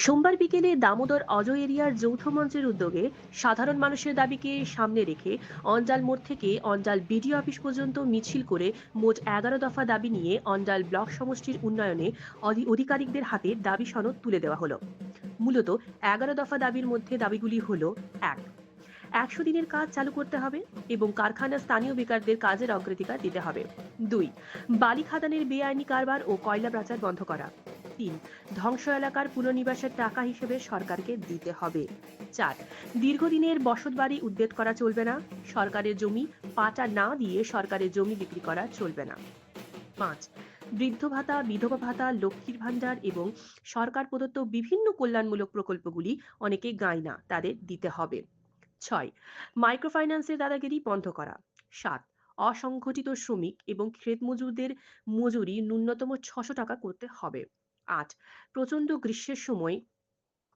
সোমবার বিকেলে দামোদর অজয় এরিয়ার যৌথ মঞ্চের উদ্যোগে সাধারণ মানুষের দাবিকে সামনে রেখে অঞ্জাল মোড় থেকে অঞ্জাল বিডিও অফিস পর্যন্ত মিছিল করে মোট এগারো দফা দাবি নিয়ে অঞ্জাল ব্লক সমষ্টির উন্নয়নে অধি- আধিকারিকদের হাতে দাবি সনদ তুলে দেওয়া হলো। মূলত এগারো দফা দাবির মধ্যে দাবিগুলি হলো, এক, একশো দিনের কাজ চালু করতে হবে এবং কারখানার স্থানীয় বেকারদের কাজের অগ্রাধিকার দিতে হবে। দুই, বালি খাদানের বেআইনি কারবার ও কয়লা পাচার বন্ধ করা। তিন ধ্বংস এলাকার পুনর্নিবাসের টাকা হিসেবে সরকারকে দিতে হবে। চার, দীর্ঘদিনের বসতবাড়ি উদ্বেদ করা চলবে না। সরকারের জমি পাটা না দিয়ে সরকারের জমি বিক্রি করা চলবে না। পাঁচ, বৃদ্ধ ভাতা, বিধবা ভাতা, লক্ষ্মীর ভাণ্ডার এবং সরকার প্রদত্ত বিভিন্ন কল্যাণমূলক প্রকল্পগুলি অনেকে গায় না, তাদের দিতে হবে। ছয়, মাইক্রোফাইন্যান্সের দাদাগিরি বন্ধ করা। সাত, অসংগঠিত শ্রমিক এবং ক্ষেত মজুরদের মজুরি ন্যূনতম ছশো টাকা করতে হবে। আট প্রচণ্ড গ্রীষ্মের সময়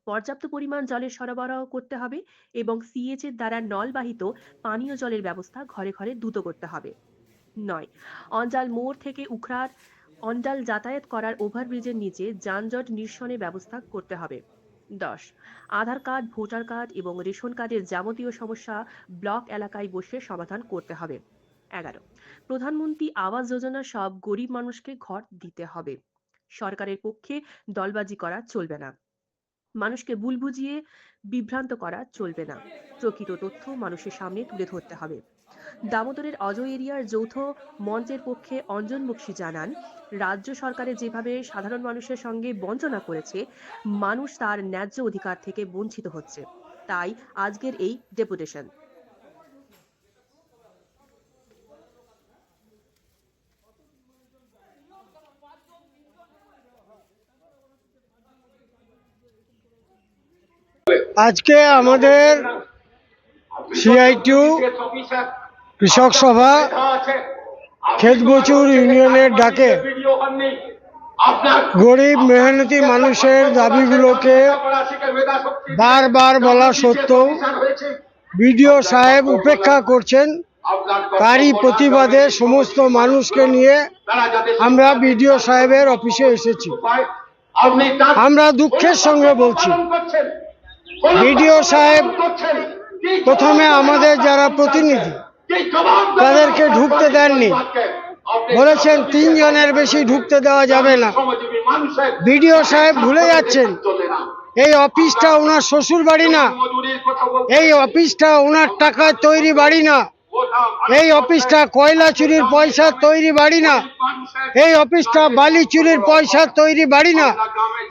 পর্যাপ্ত পরিমাণ জলের সরবরাহ করতে হবে এবং সিএচ এর দ্বারা নলবাহিত পানীয় জলের ব্যবস্থা ঘরে ঘরে দ্রুত করতে হবে। নয়, অঞ্জাল মোড় থেকে উখড়ার অঞ্জাল যাতায়াত করার ওভারব্রিজের নিচে যানজট নিরসনের ব্যবস্থা করতে হবে। দশ, আধার কার্ড, ভোটার কার্ড এবং রেশন কার্ডের যাবতীয় সমস্যা ব্লক এলাকায় বসে সমাধান করতে হবে। এগারো, প্রধানমন্ত্রী আবাস যোজনা সব গরিব মানুষকে ঘর দিতে হবে। সরকারের পক্ষে দলবাজি করা চলবে না। মানুষকে ভুল বুঝিয়ে বিভ্রান্ত করা চলবে না। প্রকৃত তথ্য মানুষের সামনে তুলে ধরতে হবে। দামোদরের অজয় এরিয়ার যৌথ মঞ্চের পক্ষে অঞ্জন বক্সি জানান, রাজ্য সরকারের যেভাবে সাধারণ মানুষের সঙ্গে বঞ্চনা করেছে, মানুষ তার ন্যায্য অধিকার থেকে বঞ্চিত হচ্ছে। তাই আজকের এই ডেপুটেশন। আজকে আমাদের সিআইটিউ কৃষক সভা ক্ষেতবচুর ইউনিয়নের ডাকে। গরিব মেহনতি মানুষের দাবিগুলোকে বারবার বলা সত্ত্বেও বিডিও সাহেব উপেক্ষা করছেন। তারই প্রতিবাদে সমস্ত মানুষকে নিয়ে আমরা বিডিও সাহেবের অফিসে এসেছি। আমরা দুঃখের সঙ্গে বলছি। বিডিও সাহেব প্রথমে আমাদের যারা প্রতিনিধি তাদেরকে ঢুকতে দেননি। বলেছেন তিনজনের বেশি ঢুকতে দেওয়া যাবে না। বিডিও সাহেব ভুলে যাচ্ছেন। এই অফিসটা ওনার শ্বশুর বাড়ি না। এই অফিসটা ওনার টাকায় তৈরি বাড়ি না। এই অফিসটা কয়লা চুরির পয়সা তৈরি বাড়ি না। এই অফিসটা বালি চুরির পয়সা তৈরি বাড়ি না।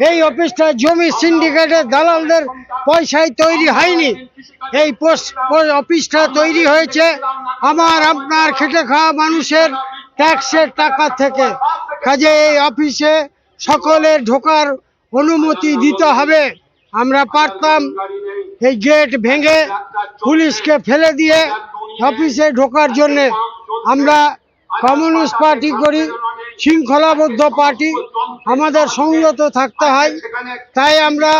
এই অফিসটা জমি সিন্ডিকেটের দালালদের পয়সায় তৈরি হয়নি। এই অফিসটা তৈরি হয়েছে আমার, আপনার খেটে খাওয়া মানুষের ট্যাক্সের টাকা থেকে। কাজে এই অফিসে সকলের ঢোকার অনুমতি দিতে হবে। আমরা পারতাম এই গেট ভেঙে পুলিশকে ফেলে দিয়ে অফিসে ঢোকার জন্যে। আমরা কমিউনিস্ট পার্টি করি শৃঙ্খলাবদ্ধ পার্টি আমাদের সংযত থাকতে হয়। তাই আমরা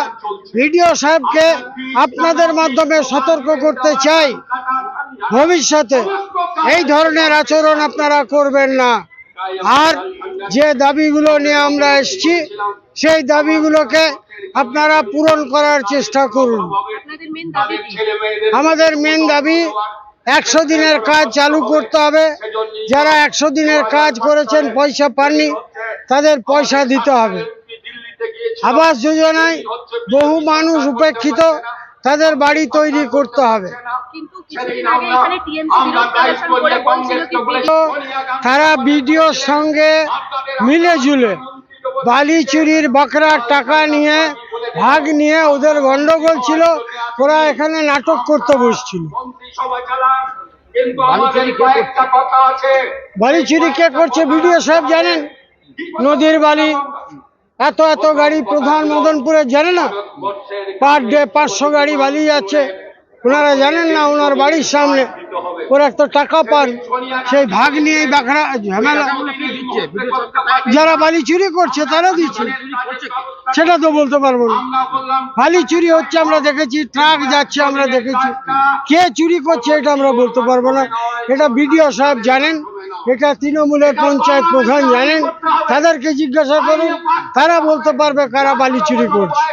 ভিডিও সাহেবকে আপনাদের মাধ্যমে সতর্ক করতে চাই। ভবিষ্যতে এই ধরনের আচরণ আপনারা করবেন না। আর যে দাবিগুলো নিয়ে আমরা এসেছি সেই দাবিগুলোকে আপনারা পূরণ করার চেষ্টা করুন। আমাদের মেন দাবি একশো দিনের কাজ চালু করতে হবে। যারা একশো দিনের কাজ করেছেন পয়সা পাননি তাদের পয়সা দিতে হবে। আবাস যোজনায় বহু মানুষ উপেক্ষিত তাদের বাড়ি তৈরি করতে হবে। তারা বিডিওর সঙ্গে মিলে ঝুলে বালি চুরির বকরার টাকা নিয়ে ভাগ নিয়ে ওদের গন্ডগোল ছিল। ওরা এখানে নাটক করতে বসছিল। কিন্তু আমাদের কয়েকটা কথা আছে। বালি চুরি কে করছে ভিডিও সাহেব জানেন? নদীর বালি। এত এত গাড়ি প্রধান মদনপুরে জানে না? পার ডে পাঁচশো গাড়ি বালি যাচ্ছে। ওনারা জানেন না ওনার বাড়ির সামনে ওরা তো টাকা পান। সেই ভাগ নিয়েই বাঁকড়া ঝামেলা। যারা বালি চুরি করছে তারা দিচ্ছে। সেটা তো বলতে পারব না। বালি চুরি হচ্ছে আমরা দেখেছি ট্রাক যাচ্ছে আমরা দেখেছি। কে চুরি করছে এটা আমরা বলতে পারব না। এটা বিডিও সাহেব জানেন এটা তৃণমূলের পঞ্চায়েত প্রধান জানেন। তাদেরকে জিজ্ঞাসা করুন তারা বলতে পারবে কারা বালি চুরি করছে।